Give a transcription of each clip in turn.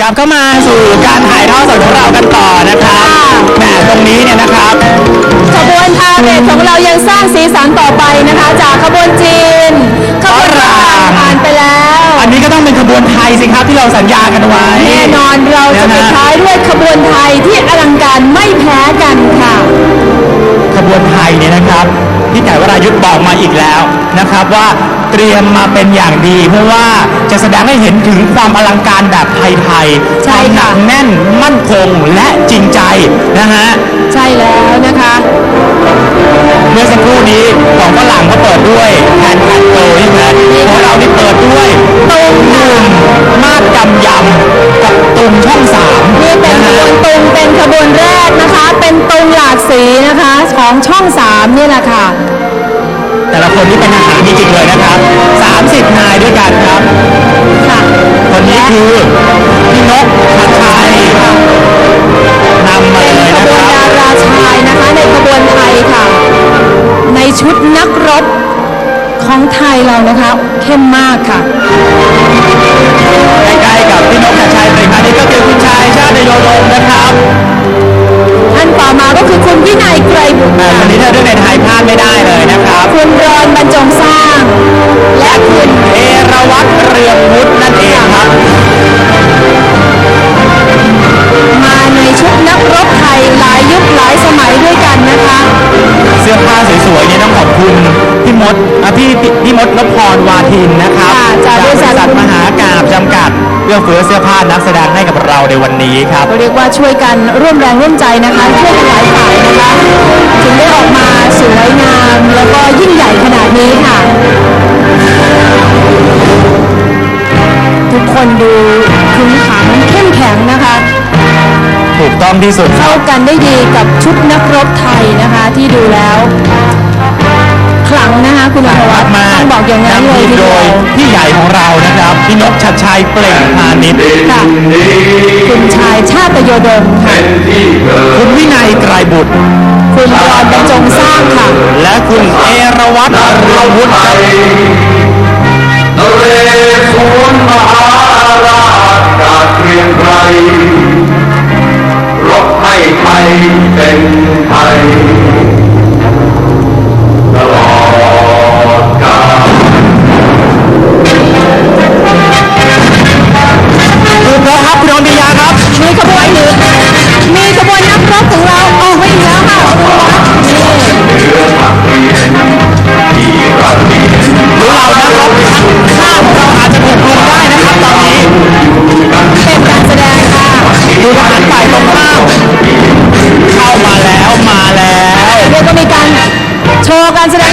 กลับเข้ามาสู่การถ่ายทอดสดของเรากันต่อนะครับแหมตรงนี้เนี่ยนะครับ ขบวนพาเหรดของเรายังสร้างสีสันต่อไปนะคะ จากขบวนจีนขบวนฝรั่งผ่านไปแล้วอันนี้ก็ต้องเป็นขบวนไทยสิครับที่เราสัญญากันไว้ แน่นอนเราจะปิดท้ายด้วยขบวนไทยที่อลังการไม่แพ้กันค่ะ ขบวนไทยเนี่ยนะครับพี่ไก่วรายุทธ์บอกมาอีกแล้วนะครับว่า เตรียมมาเป็นอย่างดี เพราะว่าจะแสดงให้เห็นถึงความอลังการแบบไทยๆใช่ความหนัค่ะกแน่นมั่นคงและจริงใจนะฮะ ใช่แล้วนะคะ เมื่อสักครู่นี้ของฝรั่งก็เปิดด้วยแทนแคนโตใช่ไหมของเรานี่เปิดด้วยตุ้มนุ่มมาดกำยำกับตุงช่องสามนี่เป็นขบวนตุงเป็นขบวนแรกนะคะ เป็นตุงหลากสีนะคะ ของช่องสามนี่แหละค่ะ แต่ละคนนี่เป็นทหารจริงๆเลยนะครับ 30 นายด้วยกันครับ ค่ะ คนนี้คือพี่นกชัดชัย ครับคุณรอนบรรจงสร้าง และคุณเอราวัตรเรืองวุฒินั่นเองครับ มาในชุดนักรบไทยหลายยุคหลายสมัยด้วยกันนะคะ เสื้อผ้าสวยๆเนี่ยต้องขอบคุณพี่มดอะพี่พี่พี่มดนพำกัดเพื่อเฟื้อเสื้อผ้านักแสดงให้กับเราในวันนี้ครับก็เรียกว่าช่วยกันร่วมแรงร่วมใจนะคะช่วยกันหลายฝ่ายนะคะถึงได้ออกมาสวยงามแล้วก็ยิ่งใหญ่ขนาดนี้ค่ะ ทุกคนดูขึงขังเข้มแข็งนะคะ ถูกต้องที่สุดคเข้ารับ กันได้ดีกับชุดนักรบไทยนะคะ ที่ดูแล้วขลังนะ คะคุณอภวัตมากต้องบอกอย่างนั้นเลยทีโดเดียยว พี่ใหญ่ของเรานะครับพี่นกชัดชัยเปล่งพาณิชย์ค่ะ คุณชายชาติโยดมค่ะ คุณวินัยไกรบุตร คุณรอนบรรจงสร้างค่ะ และคุณเอราวัตรเรืองวุฒิครับ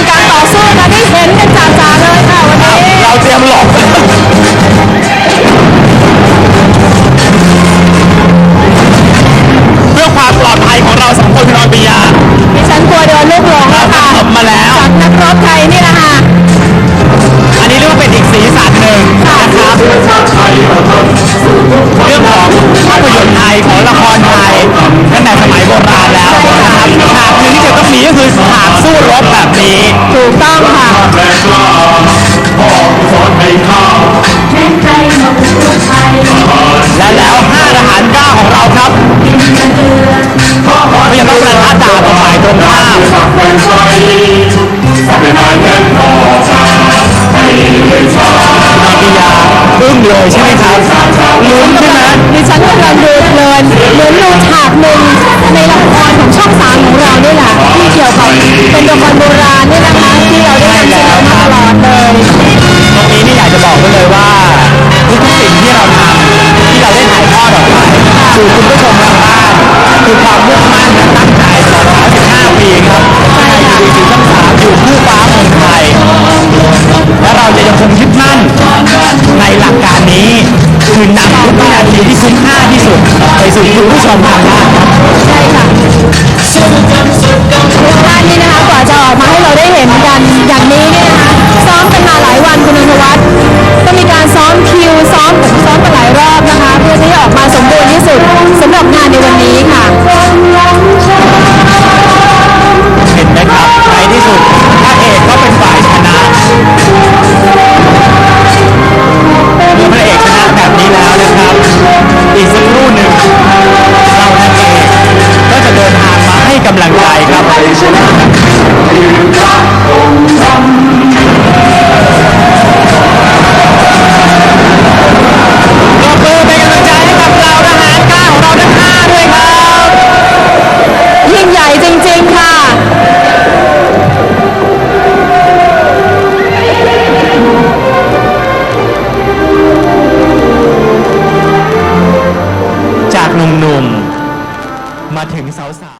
ว์การแสดงการต่อสู้นะที่เห็นกันจ่าๆเลยค่ะวันนี้ เราเตรียมหลบ นี้ถูกต้องค่ะ แรงกล้าพ่อสอนให้ข้าและแล้วห้าทหารกล้าของเราครับก็ยังต้องประทะดาบกับฝ่ายตรงข้าม สักเป็นใจเป็นนายแม่พ่อให้เป็นชานาบิยาอึ้งเลยใช่ไหมครับลุ้นใช่ไหมดิฉัน เป็นละครโบราณนี่นะคะที่เราได้นำเสนอมาตลอดเลย ตรงนี้นี่อยากจะบอกไว้เลยว่า ทุกๆสิ่งที่เราทำที่เราได้ถ่ายทอดออกไปสู่คุณผู้ชมทางบ้านคือความมุ่งมั่นและตั้งใจของ15ปีครับในทีวีสีช่องสามอยู่คู่ฟ้าเมืองไทยและเราจะยังคงยึดมั่นในหลักการนี้ คือนำทุกวินาทีที่คุ้มค่าที่สุด ไปสู่คุณผู้ชมทางบ้านครับ ออกมาให้เราได้เห็นกันอย่างนี้เนี่ยนะคะซ้อมกันมาหลายวันคุณอนุวัฒน์ก็มีการซ้อม